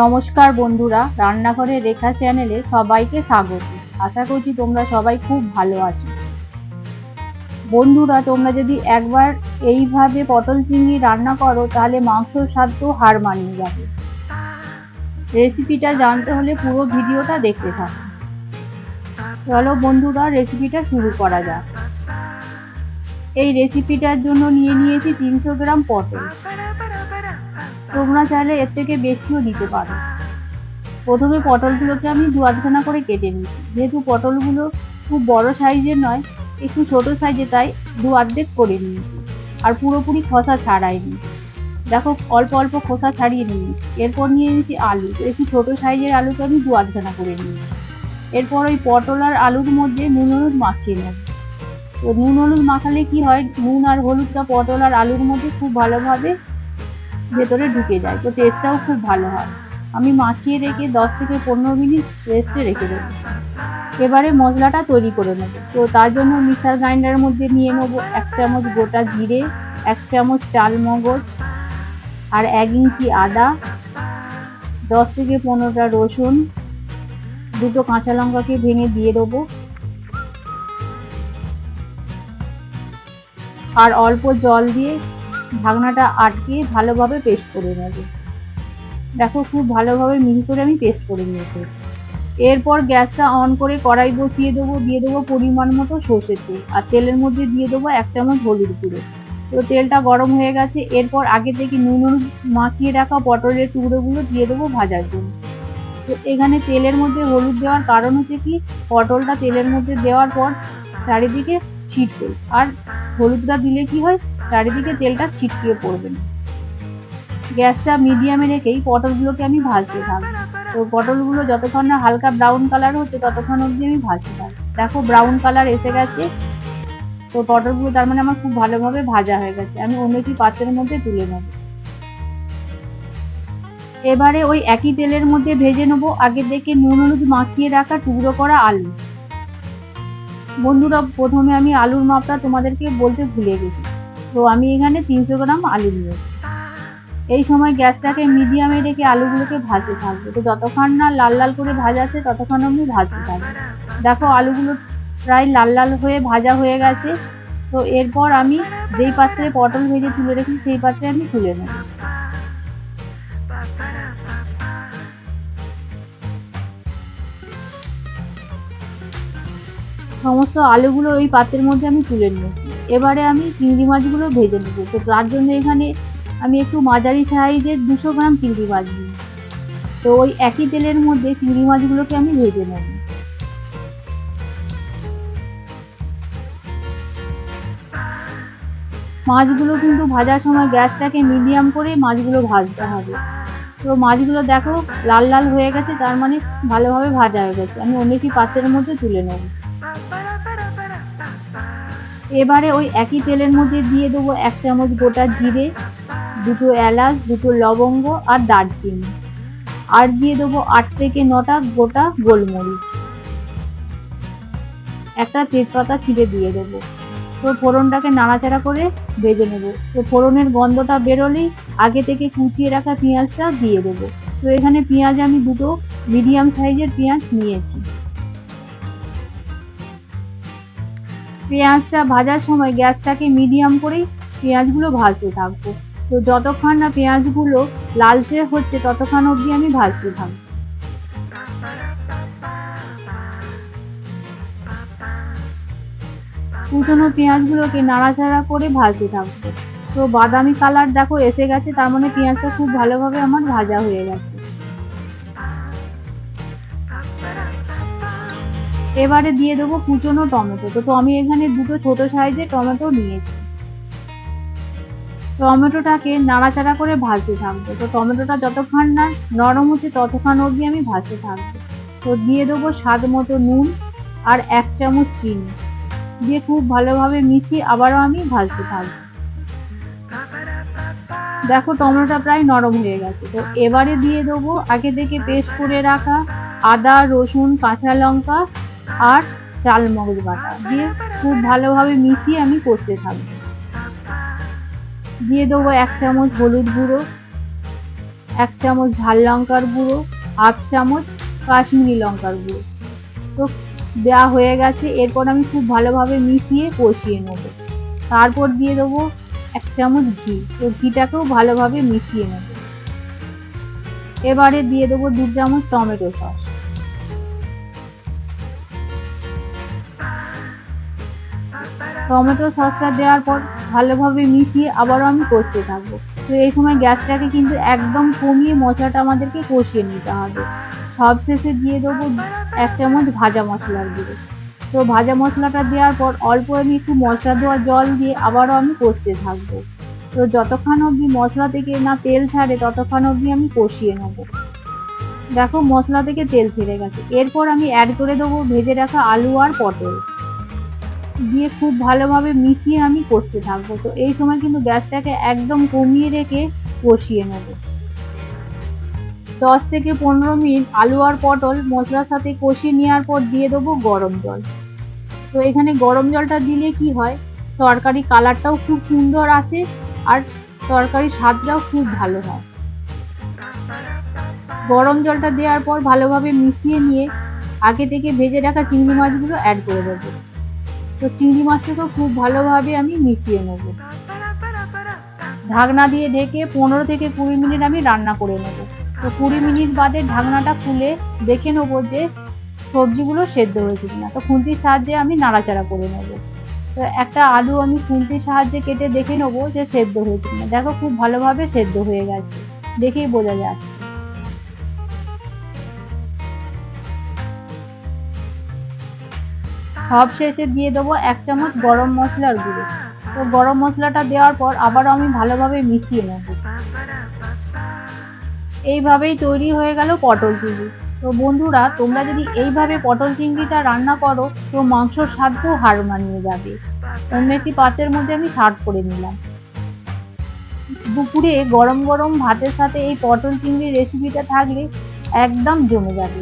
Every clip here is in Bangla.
নমস্কার বন্ধুরা, রান্নাঘরের রেখা চ্যানেলে সবাইকে স্বাগত। আশা করছি তোমরা সবাই খুব ভালো আছো। বন্ধুরা, তোমরা যদি একবার এইভাবে পটল চিংড়ি রান্না করো, তাহলে মাংসর স্বাদ তো হার মানিয়ে যাবে। রেসিপিটা জানতে হলে পুরো ভিডিওটা দেখতে থাকো। চলো বন্ধুরা, রেসিপিটা শুরু করা যাক। এই রেসিপিটার জন্য নিয়ে নিয়েছি তিনশো গ্রাম পটল। তোমরা চাইলে এর থেকে বেশিও দিতে পারো। প্রথমে পটলগুলোকে আমি দু আধখানা করে কেটে নিচ্ছি যেহেতু পটলগুলো খুব বড় সাইজের নয়, একটু ছোট সাইজে তাই দু অর্ধেক করে নিয়েছি। আর পুরোপুরি খোসা ছাড়াইনি। দেখো, অল্প অল্প খোসা ছাড়িয়ে নিয়েছি। এরপর নিয়ে নিয়েছি আলু। একটু ছোট সাইজের আলুকে আমি দু আধখানা করে নিয়েছি। এরপর ওই পটল আর আলুর মধ্যে নুন হলুদ মাখিয়ে নেব। তো নুন হলুদ মাখালে কি হয়? নুন আর হলুদটা পটল আর আলুর মধ্যে খুব ভালোভাবে ভেতরে ঢুকে যায়। তো টেস্টটাও খুব ভালো হয়। আমি মাখিয়ে রেখে দশ থেকে পনেরো মিনিট রেস্টে রেখে দেবো। এবারে মশলাটা তৈরি করে নেব। তো তার জন্য মিক্সার গ্রাইন্ডারের মধ্যে নিয়ে নেব এক চামচ গোটা জিরে, এক চামচ চাল মগজ আর এক ইঞ্চি আদা, দশ থেকে পনেরোটা রসুন, দুটো কাঁচা লঙ্কাকে ভেঙে দিয়ে দেবো। আর অল্প জল দিয়ে ঢাকনাটা আটকে ভালোভাবে পেস্ট করে নেব। দেখো খুব ভালোভাবে মিহি করে আমি পেস্ট করে নিয়েছি। এরপর গ্যাসটা অন করে কড়াই বসিয়ে দেবো, দিয়ে দেবো পরিমাণ মতো সর্ষের তেল। আর তেলের মধ্যে দিয়ে দেবো এক চামচ হলুদ গুঁড়ো। তো তেলটা গরম হয়ে গেছে, এরপর আগে থেকে নুন মাখিয়ে রাখা পটলের টুকরোগুলো দিয়ে দেবো ভাজার জন্য। তো এখানে তেলের মধ্যে হলুদ দেওয়ার কারণ হচ্ছে কি, পটলটা তেলের মধ্যে দেওয়ার পর চারিদিকে ছিটবে। আর হলুদটা দিলে কি হয় চারিদিকে তেলটা ছিটকিয়ে পড়বে। না গ্যাসটা মিডিয়ামে রেখেই পটলগুলোকে আমি ভাজতে থাকব। তো পটলগুলো যতক্ষণ না হালকা ব্রাউন কালার হচ্ছে, ততক্ষণ অবধি আমি ভাজতে থাকব। দেখো ব্রাউন কালার এসে গেছে। তো পটলগুলো তার মানে আমার খুব ভালোভাবে ভাজা হয়ে গেছে। আমি অন্য একটি পাত্রের মধ্যে তুলে নেব। এবারে ওই একই তেলের মধ্যে ভেজে নেব। আগে থেকে নুন হলুদ মাখিয়ে রাখা টুকরো করা আলু। বন্ধুরা, প্রথমে আমি আলুর মাপটা তোমাদেরকে বলতে ভুলে গেছি। তো আমি এখানে তিনশো গ্রাম আলু নিয়েছি এই সময় গ্যাসটাকে মিডিয়ামে রেখে আলুগুলোকে ভাজতে থাকব। তো যতক্ষণ না লাল লাল করে ভাজাচ্ছে ততক্ষণ আমি ভাজতে থাকব। দেখো, আলুগুলো প্রায় লাল লাল হয়ে ভাজা হয়ে গেছে। তো এরপর আমি যেই পাত্রে পটল ভেজে তুলে রেখেছি, সেই পাত্রে আমি তুলে নেব। সমস্ত আলুগুলো ওই পাত্রের মধ্যে আমি তুলে নিয়েছি এবারে আমি চিংড়ি মাছগুলো ভেজে নেব। তো তার জন্য এখানে আমি একটু মাঝারি সাইজের দুশো গ্রাম চিংড়ি মাছ নিই তো ওই একই তেলের মধ্যে চিংড়ি মাছগুলোকে আমি ভেজে নেব। মাছগুলো কিন্তু ভাজার সময় গ্যাসটাকে মিডিয়াম করে মাছগুলো ভাজতে হবে। তো মাছগুলো দেখো লাল লাল হয়ে গেছে, তার মানে ভালোভাবে ভাজা হয়ে গেছে। আমি অন্য একটি পাত্রের মধ্যে তুলে নেব। এবারে ওই একই তেলের মধ্যে দিয়ে দেবো এক চামচ গোটা জিরে, দুটো এলাচ, দুটো লবঙ্গ আর দারচিনি। আর দিয়ে দেবো আট থেকে নটা গোটা গোলমরিচ। একটা তেজপাতা ছিঁড়ে দিয়ে দেবো। তো ফোড়নটাকে নাড়াচাড়া করে ভেজে নেব। তো ফোড়নের গন্ধটা বেরোলেই আগে থেকে কুচিয়ে রাখা পেঁয়াজটা দিয়ে দেবো। তো এখানে পেঁয়াজ আমি দুটো মিডিয়াম সাইজের পেঁয়াজ নিয়েছি। পেঁয়াজটা ভাজার সময় গ্যাসটাকে মিডিয়াম করেই পেঁয়াজগুলো ভাজতে থাকব। তো যতক্ষণ না পেঁয়াজগুলো লালচে হচ্ছে ততক্ষণ অবধি আমি ভাজতে থাকব। কুচনো পেঁয়াজগুলোকে নাড়াচাড়া করে ভাজতে থাকব। তো বাদামি কালার দেখো এসে গেছে, তার মানে পেঁয়াজটা খুব ভালোভাবে আমার ভাজা হয়ে গেছে। এবারে দিয়ে দেবো কুচনো টমেটো। তো আমি এখানে দুটো ছোট সাইজের টমেটো নিয়েছি। টমেটোটাকে নাড়াচাড়া করে ভাজতে থাকব। তো টমেটোটা যতক্ষণ না নরম হচ্ছে ততক্ষণ অবধি আমি ভাজতে থাকব। তো দিয়ে দেবো স্বাদ মতো নুন আর এক চামচ চিনি। দিয়ে খুব ভালোভাবে মিশিয়ে আবারও আমি ভাজতে থাকব। দেখো টমেটোটা প্রায় নরম হয়ে গেছে। তো এবারে দিয়ে দেবো আগে থেকে পেস্ট করে রাখা আদা, রসুন, কাঁচা লঙ্কা আর চাল মগজ বাটা দিয়ে খুব ভালোভাবে মিশিয়ে আমি কষতে থাকব। দিয়ে দেবো এক চামচ হলুদ গুঁড়ো, এক চামচ ঝাল লঙ্কার গুঁড়ো, হাফ চামচ কাশ্মীরি লঙ্কার গুঁড়ো। তো দেওয়া হয়ে গেছে, এরপর আমি খুব ভালোভাবে মিশিয়ে কষিয়ে নেব। তারপর দিয়ে দেবো এক চামচ ঘি, তো ঘিটাকেও ভালোভাবে মিশিয়ে নেব। এবারে দিয়ে দেবো দু চামচ টমেটো সস। টমেটো সসটা দেওয়ার পর ভালোভাবে মিশিয়ে আবারও আমি কষতে থাকব। তো এই সময় গ্যাসটাকে কিন্তু একদম কমিয়ে মশলাটা আমাদেরকে কষিয়ে নিতে হবে। সব শেষে দিয়ে দেবো এক চামচ ভাজা মশলার গুঁড়ো। তো ভাজা মশলাটা দেওয়ার পর অল্প আমি একটু মশলা দেওয়া জল দিয়ে আবারও আমি কষতে থাকব। তো যতক্ষণ অবধি মশলা থেকে না তেল ছাড়ে, ততক্ষণ অবধি আমি কষিয়ে নেব। দেখো মশলা থেকে তেল ছেড়ে গেছে। এরপর আমি অ্যাড করে দেবো ভেজে রাখা আলু আর পটল। দিয়ে খুব ভালোভাবে মিশিয়ে আমি কষতে থাকব। তো এই সময় কিন্তু গ্যাসটাকে একদম কমিয়ে রেখে কষিয়ে নেব। দশ থেকে পনেরো মিনিট আলু আর পটল মশলার সাথে কষিয়ে নেওয়ার পর দিয়ে দেবো গরম জল। তো এখানে গরম জলটা দিলে কি হয়, তরকারি কালারটাও খুব সুন্দর আসে আর তরকারির স্বাদটাও খুব ভালো হয়। গরম জলটা দেওয়ার পর ভালোভাবে মিশিয়ে নিয়ে আগে থেকে ভেজে রাখা চিংড়ি মাছগুলো অ্যাড করে দেবো। তো চিংড়ি মাছটাকেও খুব ভালোভাবে আমি মিশিয়ে নেব। ঢাকনা দিয়ে ঢেকে পনেরো থেকে কুড়ি মিনিট আমি রান্না করে নেব। তো কুড়ি মিনিট বাদে ঢাকনাটা খুলে দেখে নেব যে সবজিগুলো সেদ্ধ হয়েছে কিনা। তো খুন্তির সাহায্যে আমি নাড়াচাড়া করে নেব। তো একটা আলু আমি খুন্তির সাহায্যে কেটে দেখে নেব যে সেদ্ধ হয়েছে কিনা। দেখো খুব ভালোভাবে সেদ্ধ হয়ে গেছে। দেখেই বোঝা যাচ্ছে। সব শেষে দিয়ে দেবো এক চামচ গরম মশলার গুঁড়ো। তো গরম মশলাটা দেওয়ার পর আবারও আমি ভালোভাবে মিশিয়ে নেব। এইভাবেই তৈরি হয়ে গেল পটল চিংড়ি। তো বন্ধুরা, তোমরা যদি এইভাবে পটল চিংড়িটা রান্না করো, তো মাংসর স্বাদও হার মানিয়ে যাবে। অন্য একটি পাত্রের মধ্যে আমি সার্ভ করে নিলাম। দুপুরে গরম গরম ভাতের সাথে এই পটল চিংড়ির রেসিপিটা থাকলে একদম জমে যাবে।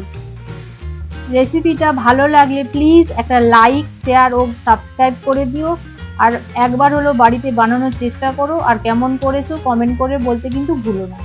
রেসিপিটা ভালো লাগলে প্লিজ একটা লাইক শেয়ার ও সাবস্ক্রাইব করে দিও। আর একবার হলো বাড়িতে বানানোর চেষ্টা করো। আর কেমন করেছ কমেন্ট করে বলতে কিন্তু ভুলো না।